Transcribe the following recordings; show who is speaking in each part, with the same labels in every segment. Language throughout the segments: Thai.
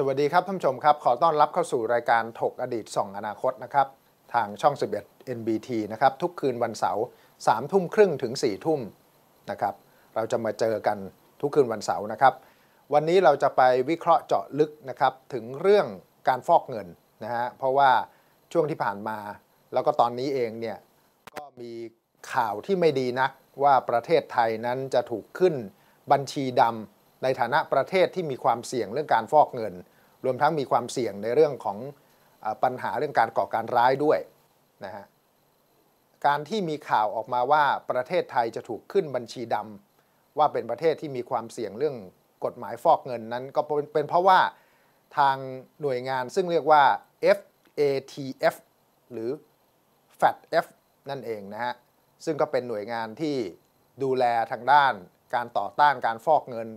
Speaker 1: สวัสดีครับท่านผู้ชมครับ ขอต้อนรับเข้าสู่รายการถกอดีตส่องอนาคตนะครับ ทางช่อง 11 NBT นะครับ ทุกคืนวันเสาร์3ทุ่มครึ่งถึง4ทุ่มนะครับ เราจะมาเจอกันทุกคืนวันเสาร์นะครับ วันนี้เราจะไปวิเคราะห์เจาะลึกนะครับ ถึงเรื่องการฟอกเงินนะฮะเพราะว่าช่วงที่ผ่านมา แล้วก็ตอนนี้เองเนี่ยก็มีข่าวที่ไม่ดีนักว่าประเทศไทยนั้นจะถูกขึ้นบัญชีดำในฐานะประเทศที่มีความเสี่ยงเรื่องการฟอกเงิน รวมทั้งมีความเสี่ยงในเรื่องของปัญหาเรื่องการก่อการร้ายด้วยนะฮะการที่มีข่าวออกมาว่าประเทศไทยจะถูกขึ้นบัญชีดำว่าเป็นประเทศที่มีความเสี่ยงเรื่องกฎหมายฟอกเงินนั้น ก็เป็เป็นเพราะว่าทางหน่วยงานซึ่งเรียกว่า FATF หรือ FATF นั่นเองนะฮะซึ่งก็เป็นหน่วยงานที่ดูแลทางด้านการต่อต้านการฟอกเงิน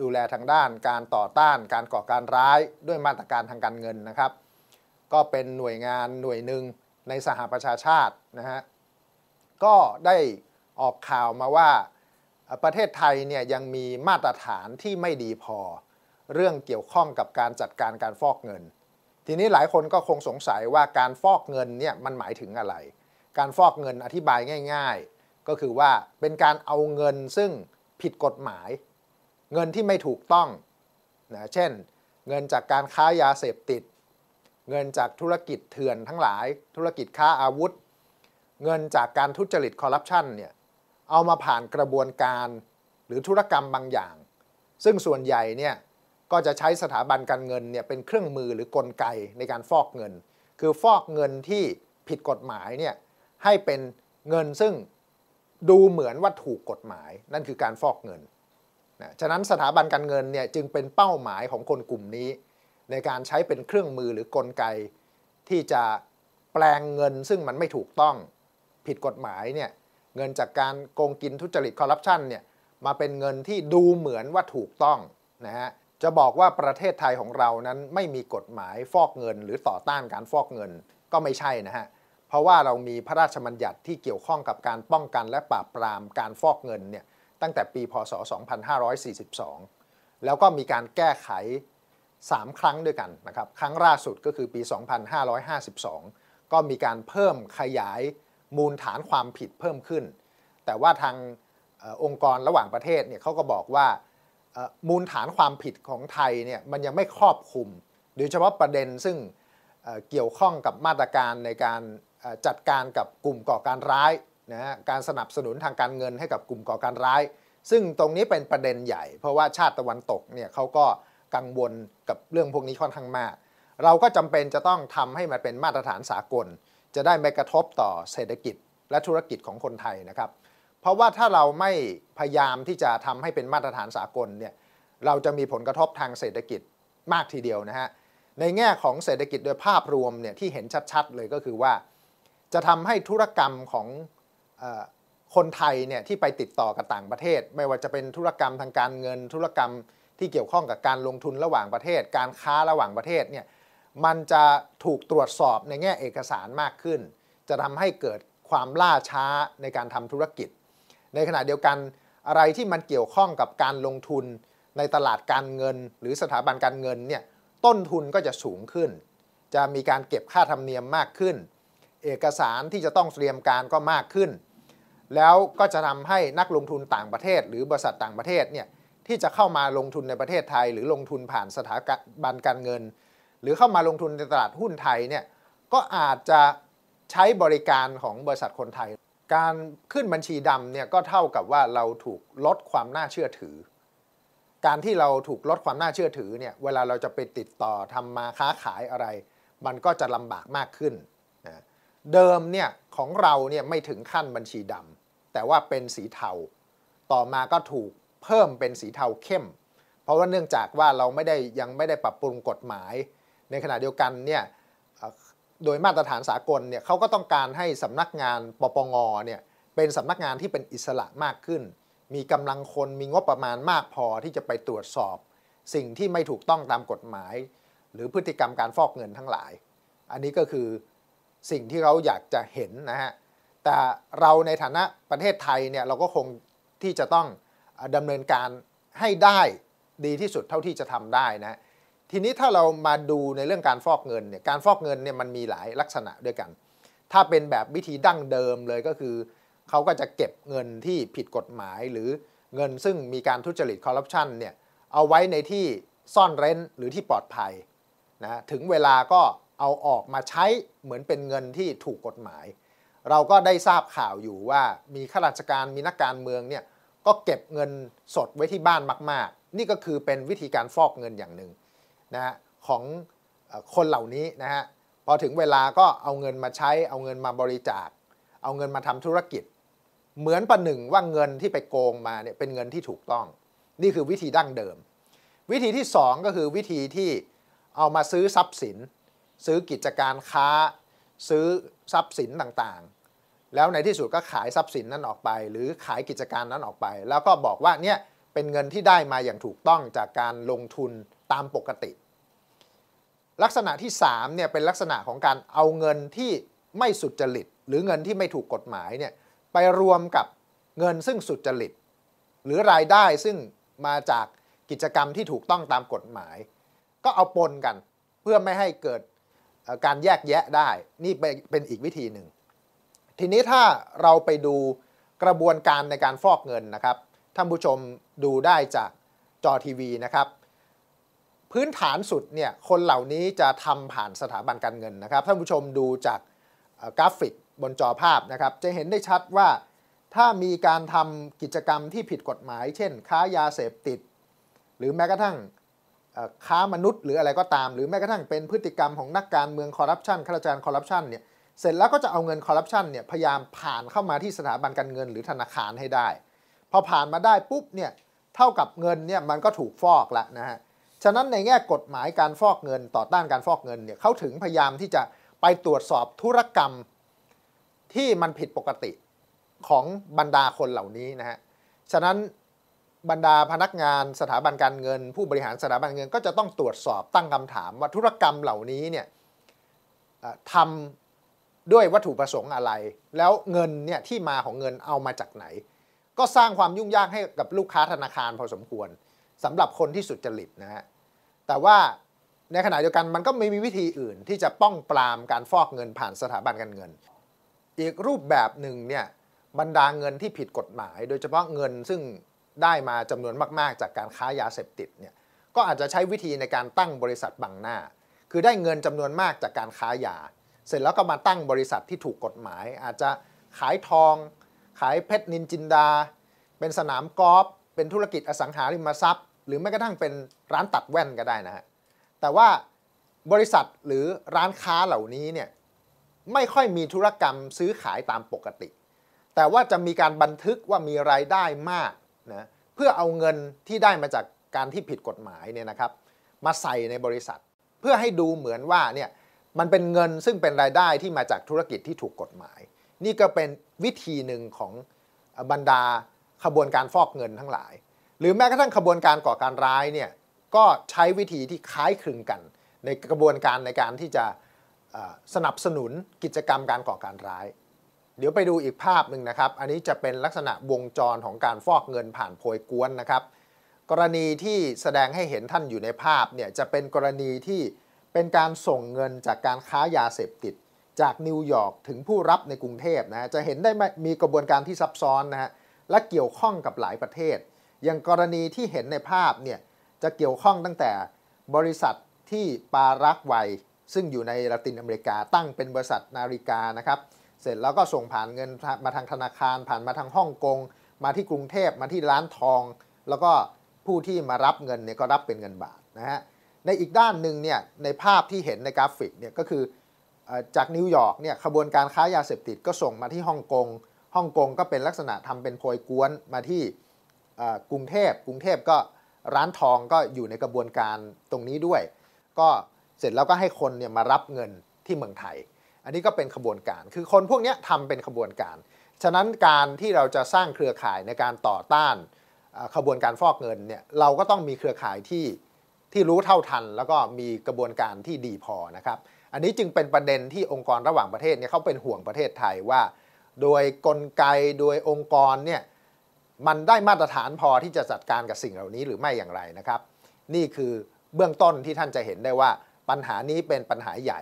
Speaker 1: ดูแลทางด้านการต่อต้านการก่อการร้ายด้วยมาตรการทางการเงินนะครับ ก็เป็นหน่วยงานหน่วยหนึ่งในสหประชาชาตินะฮะก็ได้ออกข่าวมาว่าประเทศไทยเนี่ยยังมีมาตรฐานที่ไม่ดีพอ เรื่องเกี่ยวข้องกับการจัดการการฟอกเงิน ทีนี้หลายคนก็คงสงสัยว่าการฟอกเงินเนี่ยมันหมายถึงอะไร การฟอกเงินอธิบายง่าย ๆ ก็คือว่าเป็นการเอาเงินซึ่งผิดกฎหมาย เงินที่ไม่ถูกต้องนะเช่น เงินจากการค้ายาเสพติด เงินจากธุรกิจเถื่อนทั้งหลาย ธุรกิจค้าอาวุธ เงินจากการทุจริตคอร์รัปชันเนี่ยเอามาผ่านกระบวนการหรือธุรกรรมบางอย่าง ซึ่งส่วนใหญ่เนี่ยก็จะใช้สถาบันการเงินเนี่ยเป็นเครื่องมือหรือกลไกในการฟอกเงิน คือฟอกเงินที่ผิดกฎหมายเนี่ยให้เป็นเงินซึ่งดูเหมือนว่าถูกกฎหมาย นั่นคือการฟอกเงิน นะฉะนั้นสถาบันการเงินเนี่ยจึงเป็นเป้าหมายของคนกลุ่มนี้ ในการใช้เป็นเครื่องมือหรือกลไก ที่จะแปลงเงินซึ่งมันไม่ถูกต้องผิดกฎหมายเนี่ยเงินจากการโกงกินทุจริตคอร์รัปชันเนี่ยมาเป็นเงินที่ดูเหมือนว่าถูกต้องนะฮะจะบอกว่าประเทศไทยของเรานั้นไม่มีกฎหมายฟอกเงิน หรือต่อต้านการฟอกเงินก็ไม่ใช่นะฮะเพราะว่าเรามีพระราชบัญญัติที่เกี่ยวข้องกับการป้องกันและปราบปรามการฟอกเงินเนี่ย ตั้งแต่ปีพศ 2542 แล้วก็มีการแก้ไข 3 ครั้งด้วยกันนะครับ ครั้งล่าสุดก็คือปี 2552 ก็มีการเพิ่มขยายมูลฐานความผิดเพิ่มขึ้น แต่ว่าทางอองค์กรระหว่างประเทศเนี่ยเขาก็บอกว่ามูลฐานความผิดของไทยเนี่ยมันยังไม่ครอบคลุม โดยเฉพาะประเด็นซึ่งเกี่ยวข้องกับมาตรการในการจัดการกับกลุ่มก่อการร้าย นะฮะการสนับสนุนทางการเงินให้กับกลุ่มก่อการร้าย ซึ่งตรงนี้เป็นประเด็นใหญ่ เพราะว่าชาติตะวันตกเนี่ยเขาก็กังวลกับเรื่องพวกนี้ค่อนข้างมาก เราก็จำเป็นจะต้องทำให้มันเป็นมาตรฐานสากล จะได้ไม่กระทบต่อเศรษฐกิจและธุรกิจของคนไทยนะครับ เพราะว่าถ้าเราไม่พยายามที่จะทำให้เป็นมาตรฐานสากลเนี่ยเราจะมีผลกระทบทางเศรษฐกิจมากทีเดียวนะฮะในแง่ของเศรษฐกิจโดยภาพรวมเนี่ยที่เห็นชัดๆเลยก็คือว่า จะทำให้ธุรกรรมของ คนไทยเนี่ยที่ไปติดต่อกับต่างประเทศ ไม่ว่าจะเป็นธุรกรรมทางการเงิน ธุรกรรมที่เกี่ยวข้องกับการลงทุนระหว่างประเทศ การค้าระหว่างประเทศเนี่ยมันจะถูกตรวจสอบในแง่เอกสารมากขึ้น จะทำให้เกิดความล่าช้าในการทำธุรกิจ ในขณะเดียวกันอะไรที่มันเกี่ยวข้องกับการลงทุนในตลาดการเงิน หรือสถาบันการเงินเนี่ยต้นทุนก็จะสูงขึ้น จะมีการเก็บค่าธรรมเนียมมากขึ้น เอกสารที่จะต้องเตรียมการก็มากขึ้น แล้วก็จะทำให้นักลงทุนต่างประเทศ หรือบริษัทต่างประเทศเนี่ยที่จะเข้ามาลงทุนในประเทศไทย หรือลงทุนผ่านสถาบันการเงิน หรือเข้ามาลงทุนในตลาดหุ้นไทยเนี่ยก็อาจจะใช้บริการของบริษัทคนไทย การขึ้นบัญชีดำเนี่ยก็เท่ากับว่าเราถูกลดความน่าเชื่อถือ การที่เราถูกลดความน่าเชื่อถือเนี่ยเวลาเราจะไปติดต่อทำมาค้าขายอะไร มันก็จะลำบากมากขึ้นนะเดิมเนี่ยของเราเนี่ยไม่ถึงขั้นบัญชีดำ แต่ว่าเป็นสีเทา ต่อมาก็ถูกเพิ่มเป็นสีเทาเข้ม เพราะว่าเนื่องจากว่าเราไม่ได้ยังไม่ได้ปรับปรุงกฎหมาย ในขณะเดียวกันเนี่ยโดยมาตรฐานสากลเนี่ยเขาก็ต้องการให้สำนักงานปปงเนี่ยเป็นสำนักงานที่เป็นอิสระมากขึ้น มีกำลังคนมีงบประมาณมากพอที่จะไปตรวจสอบ สิ่งที่ไม่ถูกต้องตามกฎหมาย หรือพฤติกรรมการฟอกเงินทั้งหลาย อันนี้ก็คือสิ่งที่เขาอยากจะเห็นนะฮะ แต่เราในฐานะประเทศไทยเนี่ยเราก็คงที่จะต้องดำเนินการให้ได้ดีที่สุดเท่าที่จะทำได้นะทีนี้ถ้าเรามาดูในเรื่องการฟอกเงินเนี่ยการฟอกเงินเนี่ยมันมีหลายลักษณะด้วยกัน ถ้าเป็นแบบวิธีดั้งเดิมเลยก็คือเขาก็จะเก็บเงินที่ผิดกฎหมาย หรือเงินซึ่งมีการทุจริตคอร์รัปชันเนี่ยเอาไว้ในที่ซ่อนเร้นหรือที่ปลอดภัยนะถึงเวลาก็เอาออกมาใช้เหมือนเป็นเงินที่ถูกกฎหมาย เราก็ได้ทราบข่าวอยู่ว่ามีข้าราชการมีนักการเมืองเนี่ยก็เก็บเงินสดไว้ที่บ้านมาก ๆ นี่ก็คือเป็นวิธีการฟอกเงินอย่างหนึ่งนะฮะของคนเหล่านี้นะฮะพอถึงเวลาก็เอาเงินมาใช้ เอาเงินมาบริจาค เอาเงินมาทำธุรกิจ เหมือนประหนึ่งว่าเงินที่ไปโกงมาเนี่ยเป็นเงินที่ถูกต้อง นี่คือวิธีดั้งเดิม วิธีที่ 2 ก็คือวิธีที่เอามาซื้อทรัพย์สิน ซื้อกิจการค้า ซื้อ ทรัพย์สินต่างๆ แล้วในที่สุดก็ขายทรัพย์สินนั้นออกไป หรือขายกิจการนั้นออกไป แล้วก็บอกว่าเนี่ยเป็นเงินที่ได้มาอย่างถูกต้องจากการลงทุนตามปกติ ลักษณะที่3เนี่ยเป็นลักษณะของการเอาเงินที่ไม่สุจริต หรือเงินที่ไม่ถูกกฎหมายเนี่ยไปรวมกับเงินซึ่งสุจริต หรือรายได้ซึ่งมาจากกิจกรรมที่ถูกต้องตามกฎหมาย ก็เอาปนกัน เพื่อไม่ให้เกิด การแยกแยะได้ นี่เป็นอีกวิธีหนึ่ง ทีนี้ถ้าเราไปดูกระบวนการในการฟอกเงินนะครับ ท่านผู้ชมดูได้จากจอทีวีนะครับ พื้นฐานสุดเนี่ยคนเหล่านี้จะทำผ่านสถาบันการเงินนะครับ ท่านผู้ชมดูจากกราฟิกบนจอภาพนะครับ จะเห็นได้ชัดว่าถ้ามีการทำกิจกรรมที่ผิดกฎหมาย เช่น ค้ายาเสพติด หรือแม้กระทั่ง ค้ามนุษย์หรืออะไรก็ตาม หรือแม้กระทั่งเป็นพฤติกรรมของนักการเมืองคอร์รัปชันข้าราชการคอร์รัปชันเนี่ยเสร็จแล้วก็จะเอาเงินคอร์รัปชันเนี่ยพยายามผ่านเข้ามาที่สถาบันการเงินหรือธนาคารให้ได้ พอผ่านมาได้ปุ๊บเนี่ยเท่ากับเงินเนี่ยมันก็ถูกฟอกแล้วนะฮะฉะนั้นในแง่กฎหมายการฟอกเงินต่อต้านการฟอกเงินเนี่ยเขาถึงพยายามที่จะไปตรวจสอบธุรกรรมที่มันผิดปกติของบรรดาคนเหล่านี้นะฮะฉะนั้น บรรดาพนักงานสถาบันการเงิน ผู้บริหารสถาบันเงินก็จะต้องตรวจสอบตั้งคำถามว่าธุรกรรมเหล่านี้เนี่ยทำด้วยวัตถุประสงค์อะไร แล้วเงินเนี่ยที่มาของเงินเอามาจากไหน ก็สร้างความยุ่งยากให้กับลูกค้าธนาคารพอสมควรสำหรับคนที่สุดจริตนะฮะแต่ว่าในขณะเดียวกันมันก็ไม่มีวิธีอื่นที่จะป้องปรามการฟอกเงินผ่านสถาบันการเงิน อีกรูปแบบหนึ่งเนี่ยบรรดาเงินที่ผิดกฎหมาย โดยเฉพาะเงินซึ่ง ได้มาจำนวนมาก ๆ จากการค้ายาเสพติดเนี่ยก็อาจจะใช้วิธีในการตั้งบริษัทบังหน้า คือได้เงินจำนวนมากจากการค้ายา เสร็จแล้วก็มาตั้งบริษัทที่ถูกกฎหมาย อาจจะขายทอง ขายเพชรนินจินดา เป็นสนามกอล์ฟเป็นธุรกิจอสังหาริมทรัพย์ หรือแม้กระทั่งเป็นร้านตัดแว่นก็ได้นะฮะแต่ว่าบริษัทหรือร้านค้าเหล่านี้เนี่ยไม่ค่อยมีธุรกรรมซื้อขายตามปกติ แต่ว่าจะมีการบันทึกว่ามีรายได้มาก นะเพื่อเอาเงินที่ได้มาจากการที่ผิดกฎหมายเนี่ยนะครับ มาใส่ในบริษัท เพื่อให้ดูเหมือนว่าเนี่ยมันเป็นเงินซึ่งเป็นรายได้ที่มาจากธุรกิจที่ถูกกฎหมาย นี่ก็เป็นวิธีหนึ่งของบรรดาขบวนการฟอกเงินทั้งหลาย หรือแม้กระทั่งขบวนการก่อการร้ายเนี่ยก็ใช้วิธีที่คล้ายคลึงกัน ในกระบวนการในการที่จะสนับสนุนกิจกรรมการก่อการร้าย เดี๋ยวไปดูอีกภาพหนึ่งนะครับ อันนี้จะเป็นลักษณะวงจรของการฟอกเงินผ่านโพยกวนนะครับ กรณีที่แสดงให้เห็นท่านอยู่ในภาพเนี่ยจะเป็นกรณีที่เป็นการส่งเงินจากการค้ายาเสพติด จากนิวยอร์กถึงผู้รับในกรุงเทพนะจะเห็นได้มีกระบวนการที่ซับซ้อนนะฮะและเกี่ยวข้องกับหลายประเทศ อย่างกรณีที่เห็นในภาพเนี่ยจะเกี่ยวข้องตั้งแต่บริษัทที่ปารักไวซึ่งอยู่ในละตินอเมริกาตั้งเป็นบริษัทนาฬิกานะครับ เสร็จแล้วก็ส่งผ่านเงินมาทางธนาคาร ผ่านมาทางฮ่องกง มาที่กรุงเทพมาที่ร้านทอง แล้วก็ผู้ที่มารับเงินเนี่ยก็รับเป็นเงินบาทนะฮะในอีกด้านหนึ่งเนี่ยในภาพที่เห็นในกราฟิกเนี่ยก็คือจากนิวยอร์กเนี่ยขบวนการค้ายาเสพติดก็ส่งมาที่ฮ่องกงฮ่องกงก็เป็นลักษณะทำเป็นโพยกวนมาที่กรุงเทพกรุงเทพก็ร้านทองก็อยู่ในกระบวนการตรงนี้ด้วย ก็เสร็จแล้วก็ให้คนเนี่ยมารับเงินที่เมืองไทย อันนี้ก็เป็นขบวนการ คือคนพวกนี้ทำเป็นขบวนการ ฉะนั้นการที่เราจะสร้างเครือข่ายในการต่อต้านขบวนการฟอกเงินเนี่ยเราก็ต้องมีเครือข่ายที่ที่รู้เท่าทัน แล้วก็มีกระบวนการที่ดีพอนะครับ อันนี้จึงเป็นประเด็นที่องค์กรระหว่างประเทศเนี่ยเขาเป็นห่วงประเทศไทยว่า โดยกลไกโดยองค์กรเนี่ยมันได้มาตรฐานพอที่จะจัดการกับสิ่งเหล่านี้หรือไม่อย่างไรนะครับ นี่คือเบื้องต้นที่ท่านจะเห็นได้ว่าปัญหานี้เป็นปัญหาใหญ่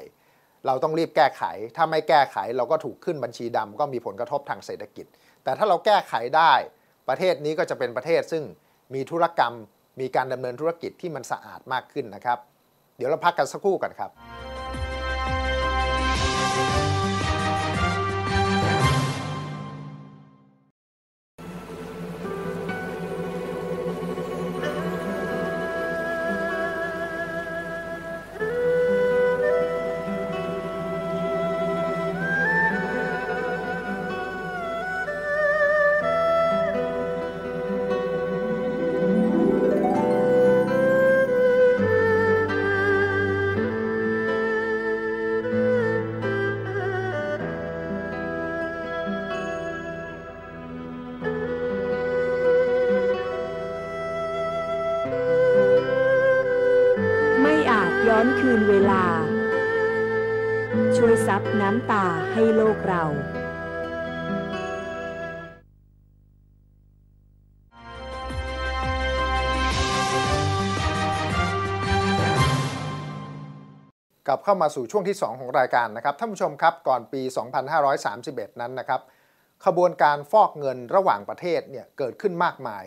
Speaker 1: เราต้องรีบแก้ไข ถ้าไม่แก้ไขเราก็ถูกขึ้นบัญชีดำก็มีผลกระทบทางเศรษฐกิจ แต่ถ้าเราแก้ไขได้ ประเทศนี้ก็จะเป็นประเทศซึ่งมีธุรกรรม มีการดำเนินธุรกิจที่มันสะอาดมากขึ้นนะครับ เดี๋ยวเราพักกันสักครู่กันครับ
Speaker 2: อาจย้อนคืนเวลา ช่วยซับน้ำตาให้โลกเรา
Speaker 1: กลับเข้ามาสู่ช่วงที่ 2 ของรายการนะครับท่านผู้ชมครับก่อนปี 2531 นั้นนะครับขบวนการฟอกเงินระหว่างประเทศเนี่ยเกิดขึ้นมากมาย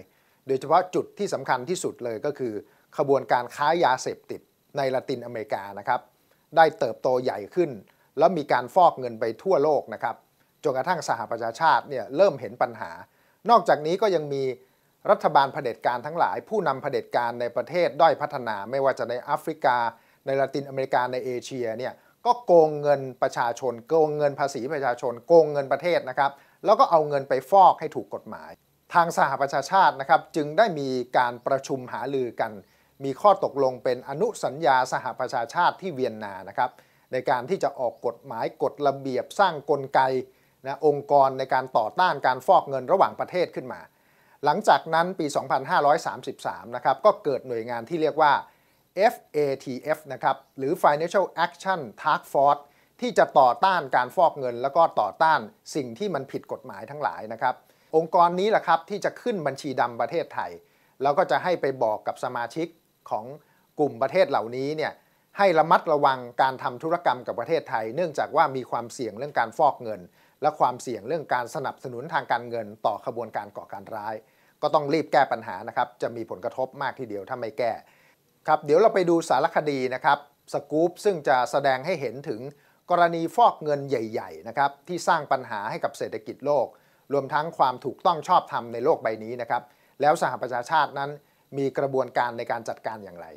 Speaker 1: โดยเฉพาะจุดที่สำคัญที่สุดเลยก็คือ ขบวนการค้ายาเสพติด ในละตินอเมริกานะครับ ได้เติบโตใหญ่ขึ้น แล้วมีการฟอกเงินไปทั่วโลกนะครับจนกระทั่งสหประชาชาติเนี่ยเริ่มเห็นปัญหา นอกจากนี้ก็ยังมีรัฐบาลเผด็จการทั้งหลาย ผู้นำเผด็จการในประเทศด้อยพัฒนาไม่ว่าจะในแอฟริกา ในละตินอเมริกาในเอเชียเนี่ยก็โกงเงินประชาชน โกงเงินภาษีประชาชน โกงเงินประเทศนะครับ แล้วก็เอาเงินไปฟอกให้ถูกกฎหมาย ทางสหประชาชาตินะครับจึงได้มีการประชุมหารือกัน มีข้อตกลงเป็นอนุสัญญาสหประชาชาติที่เวียนนานะครับในการที่จะออกกฎหมายกฎระเบียบสร้างกลไกนะองค์กรในการต่อต้านการฟอกเงินระหว่างประเทศขึ้นมา หลังจากนั้นปี 2533 นะครับก็เกิดหน่วยงานที่เรียกว่า FATF นะครับหรือ Financial Action Task Force ที่จะต่อต้านการฟอกเงิน แล้วก็ต่อต้านสิ่งที่มันผิดกฎหมายทั้งหลายนะครับ องค์กรนี้แหละครับที่จะขึ้นบัญชีดำประเทศไทย แล้วก็จะให้ไปบอกกับสมาชิก ของกลุ่มประเทศเหล่านี้เนี่ยให้ระมัดระวังการทำธุรกรรมกับประเทศไทย เนื่องจากว่ามีความเสี่ยงเรื่องการฟอกเงิน และความเสี่ยงเรื่องการสนับสนุนทางการเงิน ต่อขบวนการก่อการร้าย ก็ต้องรีบแก้ปัญหานะครับ จะมีผลกระทบมากทีเดียวถ้าไม่แก้ ครับ เดี๋ยวเราไปดูสารคดีนะครับสกู๊ปซึ่งจะแสดงให้เห็นถึงกรณีฟอกเงินใหญ่ๆนะครับที่สร้างปัญหาให้กับเศรษฐกิจโลก รวมทั้งความถูกต้องชอบธรรมในโลกใบนี้นะครับแล้วสหประชาชาตินั้น มีกระบวนการในการจัดการอย่างไร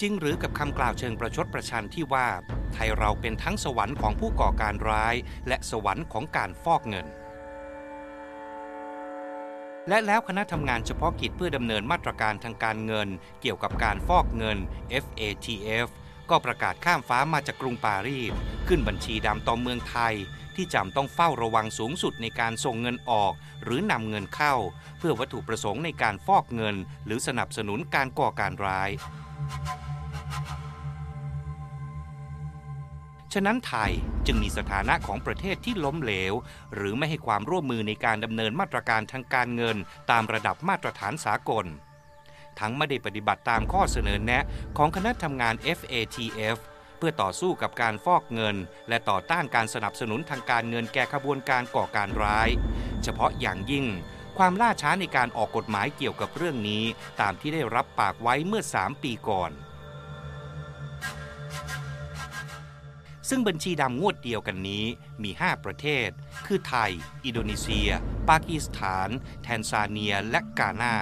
Speaker 3: จริงหรือกับคำกล่าวเชิงประชดประชันที่ว่า ไทยเราเป็นทั้งสวรรค์ของผู้ก่อการร้าย และสวรรค์ของการฟอกเงิน และแล้วคณะทำงานเฉพาะกิจเพื่อดำเนินมาตรการทางการเงิน เกี่ยวกับการฟอกเงิน FATF ก็ประกาศข้ามฟ้ามาจากกรุงปารีสขึ้นบัญชีดำต่อเมืองไทย ที่จำต้องเฝ้าระวังสูงสุดในการส่งเงินออก หรือนำเงินเข้า เพื่อวัตถุประสงค์ในการฟอกเงิน หรือสนับสนุนการก่อการร้าย ฉะนั้นไทยจึงมีสถานะของประเทศที่ล้มเหลว หรือไม่ให้ความร่วมมือในการดำเนินมาตรการทางการเงิน ตามระดับมาตรฐานสากล ทั้งไม่ได้ปฏิบัติตามข้อเสนอแนะของคณะทำงาน FATF เพื่อต่อสู้กับการฟอกเงิน และต่อต้านการสนับสนุนทางการเงินแก่ขบวนการก่อการร้าย เฉพาะอย่างยิ่ง ความล่าช้าในการออกกฎหมายเกี่ยวกับเรื่องนี้ ตามที่ได้รับปากไว้เมื่อ 3 ปีก่อน ซึ่งบัญชีดำงวดเดียวกันนี้มี 5 ประเทศ คือไทย อินโดนีเซีย ปากีสถาน แทนซาเนีย และกานา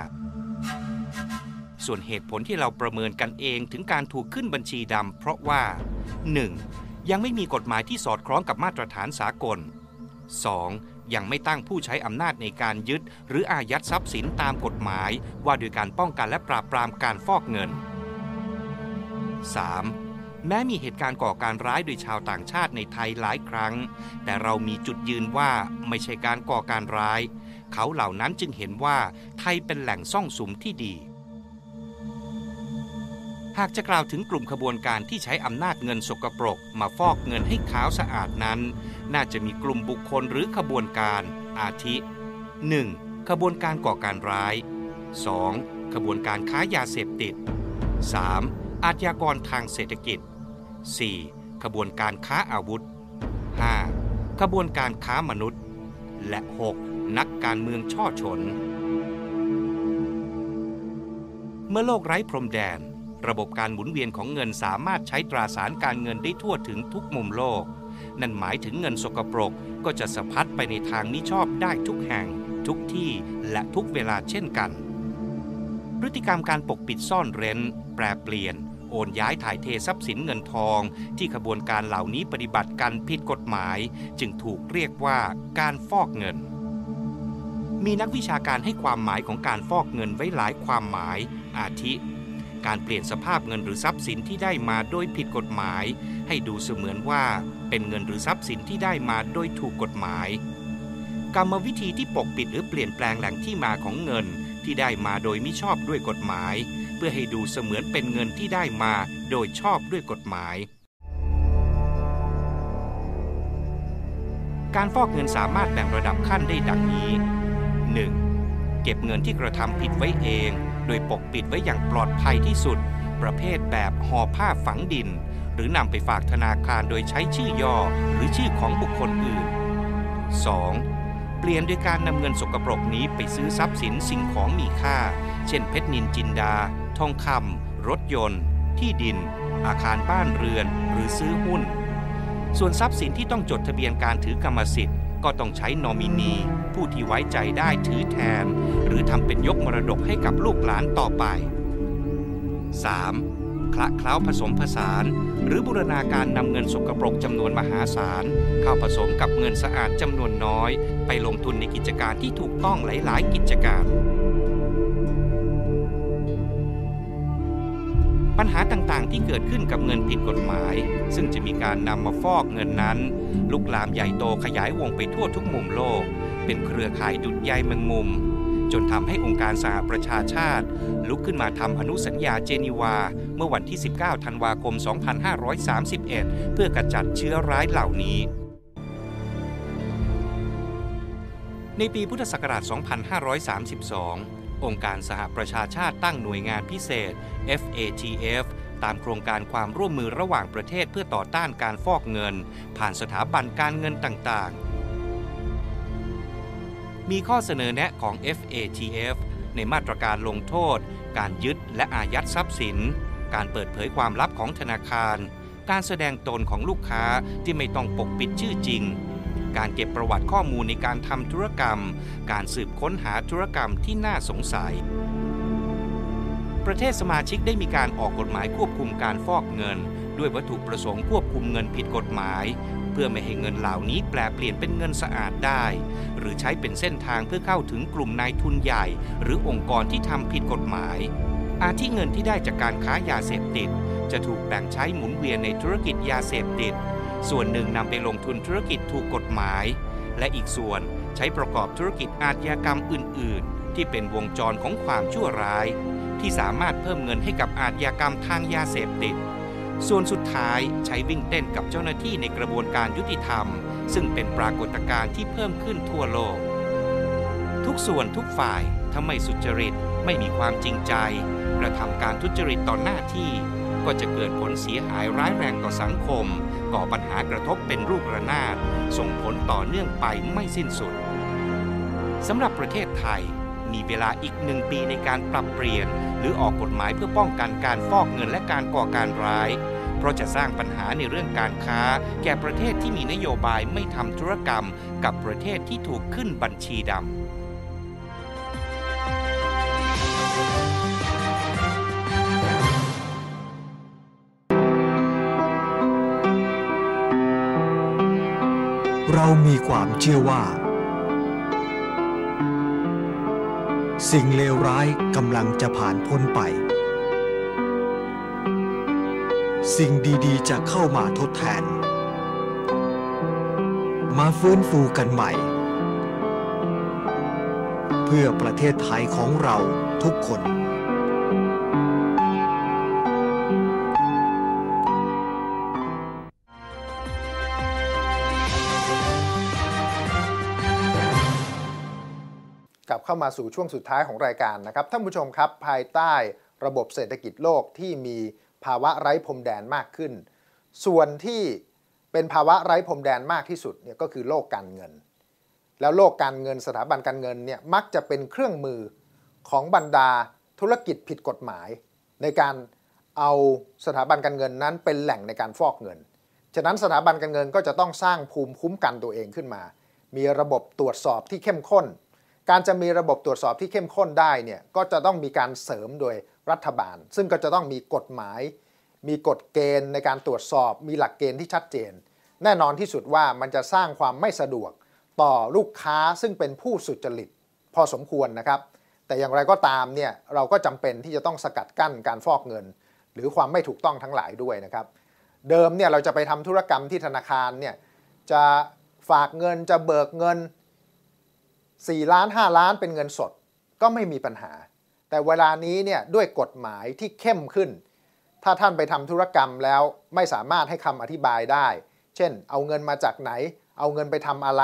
Speaker 3: ส่วนเหตุผลที่เราประเมินกันเองถึงการถูกขึ้นบัญชีดำเพราะว่า 1. ยังไม่มีกฎหมายที่สอดคล้องกับมาตรฐานสากล 2. ยังไม่ตั้งผู้ใช้อำนาจในการยึด หรืออายัดทรัพย์สินตามกฎหมาย ว่าโดยการป้องกันและปราบปรามการฟอกเงิน 3. แม้มีเหตุการณ์ก่อการร้ายโดยชาวต่างชาติในไทยหลายครั้ง แต่เรามีจุดยืนว่าไม่ใช่การก่อการร้าย เขาเหล่านั้นจึงเห็นว่าไทยเป็นแหล่งซ่องสุมที่ดี หากจะกล่าวถึงกลุ่มขบวนการที่ใช้อำนาจเงินสกปรก มาฟอกเงินให้ขาวสะอาดนั้น น่าจะมีกลุ่มบุคคลหรือขบวนการ อาทิ 1. ขบวนการก่อการร้าย 2. ขบวนการค้ายาเสพติด 3. อาชญากรทางเศรษฐกิจ 4. ขบวนการค้าอาวุธ 5. ขบวนการค้ามนุษย์ และ 6. นักการเมืองช่อฉนเมื่อโลกไร้พรมแดน ระบบการหมุนเวียนของเงินสามารถใช้ตราสารการเงินได้ทั่วถึงทุกมุมโลก นั่นหมายถึงเงินสกปรกก็จะสะพัดไปในทางมิชอบได้ทุกแห่ง ทุกที่และทุกเวลาเช่นกัน พฤติกรรมการปกปิดซ่อนเร้น แปรเปลี่ยน โอนย้ายถ่ายเททรัพย์สินเงินทอง ที่ขบวนการเหล่านี้ปฏิบัติกันผิดกฎหมาย จึงถูกเรียกว่าการฟอกเงิน มีนักวิชาการให้ความหมายของการฟอกเงินไว้หลายความหมาย อาทิ การเปลี่ยนสภาพเงินหรือทรัพย์สินที่ได้มาโดยผิดกฎหมาย ให้ดูเสมือนว่าเป็นเงินหรือทรัพย์สินที่ได้มาโดยถูกกฎหมาย กรรมวิธีที่ปกปิดหรือเปลี่ยนแปลงแหล่งที่มาของเงิน ที่ได้มาโดยมิชอบด้วยกฎหมาย เพื่อให้ดูเสมือนเป็นเงินที่ได้มาโดยชอบด้วยกฎหมาย การฟอกเงินสามารถแบ่งระดับขั้นได้ดังนี้ 1. เก็บเงินที่กระทำผิดไว้เอง โดยปกปิดไว้อย่างปลอดภัยที่สุด ประเภทแบบห่อผ้าฝังดิน หรือนำไปฝากธนาคารโดยใช้ชื่อย่อหรือชื่อของบุคคลอื่น 2. เปลี่ยนโดยการนำเงินสกปรกนี้ไปซื้อทรัพย์สินสิ่งของมีค่า เช่นเพชรนินจินดา ทองคำรถยนต์ ที่ดิน อาคารบ้านเรือน หรือซื้อหุ้น ส่วนทรัพย์สินที่ต้องจดทะเบียนการถือกรรมสิทธิ์ ก็ต้องใช้นอมินี ผู้ที่ไว้ใจได้ถือแทน หรือทำเป็นยกมรดกให้กับลูกหลานต่อไป 3. คละเคล้าผสมผสาน หรือบูรณาการนำเงินสกปรกจำนวนมหาศาลเข้าผสมกับเงินสะอาดจำนวนน้อย ไปลงทุนในกิจการที่ถูกต้องหลาย ๆ กิจการ ปัญหาต่าง ๆ ที่เกิดขึ้นกับเงินผิดกฎหมาย ซึ่งจะมีการนำมาฟอกเงินนั้น ลุกลามใหญ่โตขยายวงไปทั่วทุกมุมโลก เป็นเครือข่ายดุดใยแมงมุม จนทำให้องค์การสหประชาชาติ ลุกขึ้นมาทำอนุสัญญาเจนีวา เมื่อวันที่ 19 ธันวาคม 2531 เพื่อกระจัดเชื้อร้ายเหล่านี้ ในปีพุทธศักราช 2532 องค์การสหประชาชาติตั้งหน่วยงานพิเศษ FATF ตามโครงการความร่วมมือระหว่างประเทศเพื่อต่อต้านการฟอกเงิน ผ่านสถาบันการเงินต่างๆ มีข้อเสนอแนะของ FATF ในมาตรการลงโทษ การยึดและอายัดทรัพย์สิน การเปิดเผยความลับของธนาคาร การแสดงตนของลูกค้าที่ไม่ต้องปกปิดชื่อจริง การเก็บประวัติข้อมูลในการทำธุรกรรม การสืบค้นหาธุรกรรมที่น่าสงสัย ประเทศสมาชิกได้มีการออกกฎหมายควบคุมการฟอกเงิน ด้วยวัตถุประสงค์ควบคุมเงินผิดกฎหมาย เพื่อไม่ให้เงินเหล่านี้แปลเปลี่ยนเป็นเงินสะอาดได้ หรือใช้เป็นเส้นทางเพื่อเข้าถึงกลุ่มนายทุนใหญ่ หรือองค์กรที่ทำผิดกฎหมาย อาทิเงินที่ได้จากการค้ายาเสพติด จะถูกแบ่งใช้หมุนเวียนในธุรกิจยาเสพติด ส่วนหนึ่งนำไปลงทุนธุรกิจถูกกฎหมาย และอีกส่วนใช้ประกอบธุรกิจอาชญากรรมอื่น ๆ ที่เป็นวงจรของความชั่วร้าย ที่สามารถเพิ่มเงินให้กับอาชญากรรมทางยาเสพติด ส่วนสุดท้ายใช้วิ่งเต้นกับเจ้าหน้าที่ในกระบวนการยุติธรรม ซึ่งเป็นปรากฏการณ์ที่เพิ่มขึ้นทั่วโลก ทุกส่วนทุกฝ่ายถ้าไม่สุจริตไม่มีความจริงใจ กระทำการทุจริตต่อหน้าที่ ก็จะเกิดผลเสียหายร้ายแรงต่อสังคม ก่อปัญหากระทบเป็นรูประนาดส่งผลต่อเนื่องไปไม่สิ้นสุดสำหรับประเทศไทยมีเวลาอีกหนึ่งปีในการปรับเปลี่ยน หรือออกกฎหมายเพื่อป้องกันการฟอกเงินและการก่อการร้าย เพราะจะสร้างปัญหาในเรื่องการค้า แก่ประเทศที่มีนโยบายไม่ทำธุรกรรม กับประเทศที่ถูกขึ้นบัญชีดำ
Speaker 4: เรามีความเชื่อว่า สิ่งเลวร้ายกำลังจะผ่านพ้นไป สิ่งดีๆ จะเข้ามาทดแทน มาฟื้นฟูกันใหม่ เพื่อประเทศไทยของเราทุกคน
Speaker 1: เข้ามาสู่ช่วงสุดท้ายของรายการนะครับท่านผู้ชมครับ ภายใต้ระบบเศรษฐกิจโลกที่มีภาวะไร้พรมแดนมากขึ้น ส่วนที่เป็นภาวะไร้พรมแดนมากที่สุดเนี่ยก็คือโลกการเงิน แล้วโลกการเงินสถาบันการเงินเนี่ยมักจะเป็นเครื่องมือของบรรดาธุรกิจผิดกฎหมาย ในการเอาสถาบันการเงินนั้นเป็นแหล่งในการฟอกเงิน ฉะนั้นสถาบันการเงินก็จะต้องสร้างภูมิคุ้มกันตัวเองขึ้นมา มีระบบตรวจสอบที่เข้มข้น การจะมีระบบตรวจสอบที่เข้มข้นได้เนี่ยก็จะต้องมีการเสริมโดยรัฐบาล ซึ่งก็จะต้องมีกฎหมาย มีกฎเกณฑ์ในการตรวจสอบ มีหลักเกณฑ์ที่ชัดเจน แน่นอนที่สุดว่ามันจะสร้างความไม่สะดวกต่อลูกค้าซึ่งเป็นผู้สุจริตพอสมควรนะครับ แต่อย่างไรก็ตามเนี่ยเราก็จำเป็นที่จะต้องสกัดกั้นการฟอกเงิน หรือความไม่ถูกต้องทั้งหลายด้วยนะครับ เดิมเนี่ยเราจะไปทำธุรกรรมที่ธนาคารเนี่ยจะฝากเงินจะเบิกเงิน 4 ล้าน 5 ล้านเป็นเงินสดก็ไม่มีปัญหา แต่เวลานี้เนี่ยด้วยกฎหมายที่เข้มขึ้น ถ้าท่านไปทำธุรกรรมแล้วไม่สามารถให้คำอธิบายได้ เช่น เอาเงินมาจากไหน เอาเงินไปทำอะไร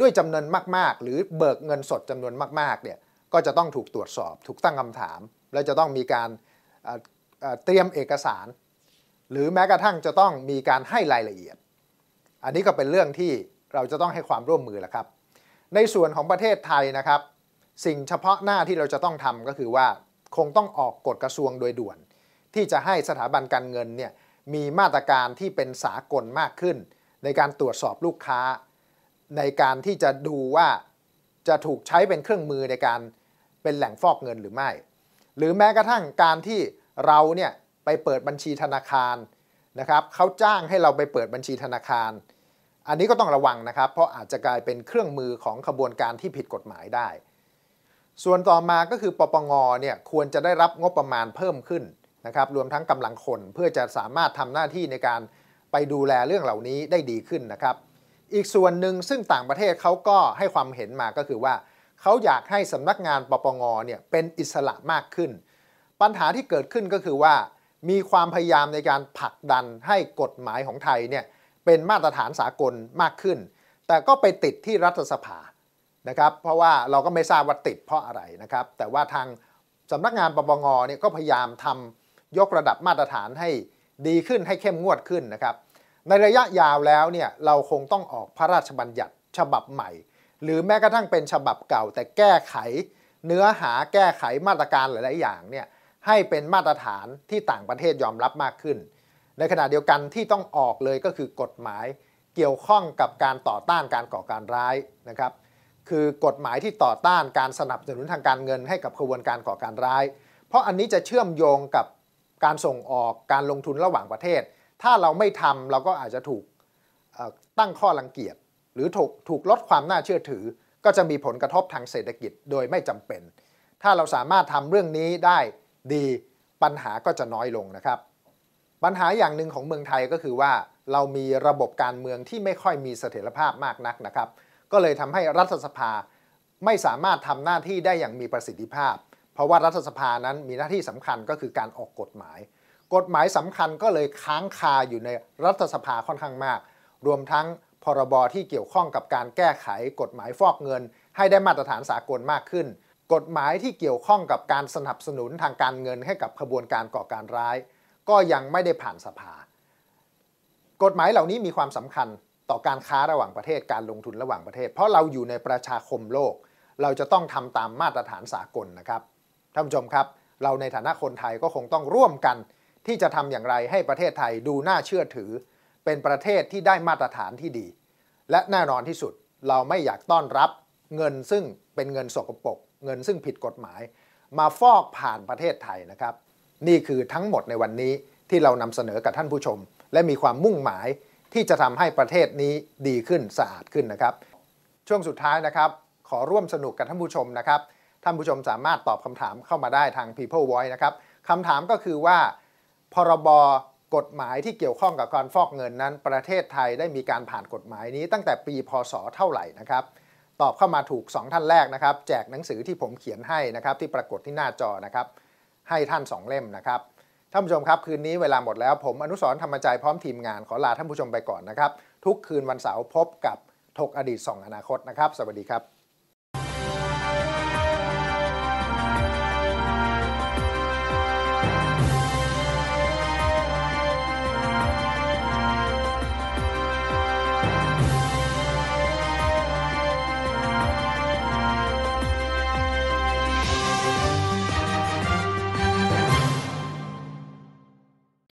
Speaker 1: ด้วยจำนวนมาก ๆ หรือเบิกเงินสดจำนวนมาก ๆ เนี่ยก็จะต้องถูกตรวจสอบ ถูกตั้งคำถาม และจะต้องมีการเอ่อเอ่อเตรียมเอกสาร หรือแม้กระทั่งจะต้องมีการให้รายละเอียด อันนี้ก็เป็นเรื่องที่เราจะต้องให้ความร่วมมือแหละครับ ในส่วนของประเทศไทยนะครับ สิ่งเฉพาะหน้าที่เราจะต้องทำก็คือว่าคงต้องออกกฎกระทรวงโดยด่วน ที่จะให้สถาบันการเงินเนี่ยมีมาตรการที่เป็นสากลมากขึ้น ในการตรวจสอบลูกค้า ในการที่จะดูว่าจะถูกใช้เป็นเครื่องมือในการเป็นแหล่งฟอกเงินหรือไม่ หรือแม้กระทั่งการที่เราเนี่ยไปเปิดบัญชีธนาคารนะครับเขาจ้างให้เราไปเปิดบัญชีธนาคาร อันนี้ก็ต้องระวังนะครับ เพราะอาจจะกลายเป็นเครื่องมือของขบวนการที่ผิดกฎหมายได้ ส่วนต่อมาก็คือปปงเนี่ยควรจะได้รับงบประมาณเพิ่มขึ้นนะครับรวมทั้งกำลังคนเพื่อจะสามารถทำหน้าที่ในการไปดูแลเรื่องเหล่านี้ได้ดีขึ้นนะครับ อีกส่วนหนึ่งซึ่งต่างประเทศเขาก็ให้ความเห็นมาก็คือว่าเขาอยากให้สำนักงานปปงเนี่ยเป็นอิสระมากขึ้น ปัญหาที่เกิดขึ้นก็คือว่ามีความพยายามในการผลักดันให้กฎหมายของไทยเนี่ย เป็นมาตรฐานสากลมากขึ้น แต่ก็ไปติดที่รัฐสภานะครับ เพราะว่าเราก็ไม่ทราบว่าติดเพราะอะไรนะครับ แต่ว่าทางสำนักงานปปงเนี่ยก็พยายามทำยกระดับมาตรฐานให้ดีขึ้นให้เข้มงวดขึ้นนะครับ ในระยะยาวแล้วเนี่ยเราคงต้องออกพระราชบัญญัติฉบับใหม่ หรือแม้กระทั่งเป็นฉบับเก่า แต่แก้ไขเนื้อหาแก้ไขมาตรการหลาย ๆ อย่างเนี่ยให้เป็นมาตรฐานที่ต่างประเทศยอมรับมากขึ้น ในขณะเดียวกันที่ต้องออกเลยก็คือกฎหมายเกี่ยวข้องกับการต่อต้านการก่อการร้ายนะครับ คือกฎหมายที่ต่อต้านการสนับสนุนทางการเงินให้กับขบวนการก่อการร้าย เพราะอันนี้จะเชื่อมโยงกับการส่งออกการลงทุนระหว่างประเทศ ถ้าเราไม่ทำเราก็อาจจะถูกตั้งข้อรังเกียจ หรือถูกถูกลดความน่าเชื่อถือ ก็จะมีผลกระทบทางเศรษฐกิจโดยไม่จำเป็น ถ้าเราสามารถทำเรื่องนี้ได้ดีปัญหาก็จะน้อยลงนะครับ ปัญหาอย่างหนึ่งของเมืองไทยก็คือว่า เรามีระบบการเมืองที่ไม่ค่อยมีเสถียรภาพมากนักนะครับ ก็เลยทำให้รัฐสภาไม่สามารถทำหน้าที่ได้อย่างมีประสิทธิภาพ เพราะว่ารัฐสภานั้นมีหน้าที่สำคัญก็คือการออกกฎหมาย กฎหมายสำคัญก็เลยค้างคาอยู่ในรัฐสภาค่อนข้างมาก รวมทั้งพรบที่เกี่ยวข้องกับการแก้ไขกฎหมายฟอกเงิน ให้ได้มาตรฐานสากลมากขึ้น กฎหมายที่เกี่ยวข้องกับการสนับสนุนทางการเงินให้กับขบวนการก่อการร้าย ก็ยังไม่ได้ผ่านสภา กฎหมายเหล่านี้มีความสำคัญต่อการค้าระหว่างประเทศการลงทุนระหว่างประเทศ เพราะเราอยู่ในประชาคมโลก เราจะต้องทำตามมาตรฐานสากลนะครับท่านผู้ชมครับ เราในฐานะคนไทยก็คงต้องร่วมกัน ที่จะทำอย่างไรให้ประเทศไทยดูน่าเชื่อถือ เป็นประเทศที่ได้มาตรฐานที่ดี และแน่นอนที่สุดเราไม่อยากต้อนรับเงินซึ่งเป็นเงินสกปรกเงินซึ่งผิดกฎหมาย มาฟอกผ่านประเทศไทยนะครับ นี่คือทั้งหมดในวันนี้ที่เรานำเสนอกับท่านผู้ชม และมีความมุ่งหมายที่จะทำให้ประเทศนี้ดีขึ้นสะอาดขึ้นนะครับ ช่วงสุดท้ายนะครับ ขอร่วมสนุกกับท่านผู้ชมนะครับ ท่านผู้ชมสามารถตอบคำถามเข้ามาได้ทาง People Voice นะครับคำถามก็คือว่า พรบกฎหมายที่เกี่ยวข้องกับการฟอกเงินนั้น ประเทศไทยได้มีการผ่านกฎหมายนี้ ตั้งแต่ปีพศเท่าไหร่นะครับ ตอบเข้ามาถูก 2 ท่านแรกนะครับ แจกหนังสือที่ผมเขียนให้นะครับที่ปรากฏที่หน้าจอนะครับ ให้ท่าน 2 เล่มนะครับท่านผู้ชมครับคืนนี้เวลาหมดแล้วผมอนุสรธรรมใจพร้อมทีมงานขอลาท่านผู้ชมไปก่อนนะครับ ทุกคืนวันเสาร์พบกับถกอดีตส่องอนาคตนะครับ สวัสดีครับ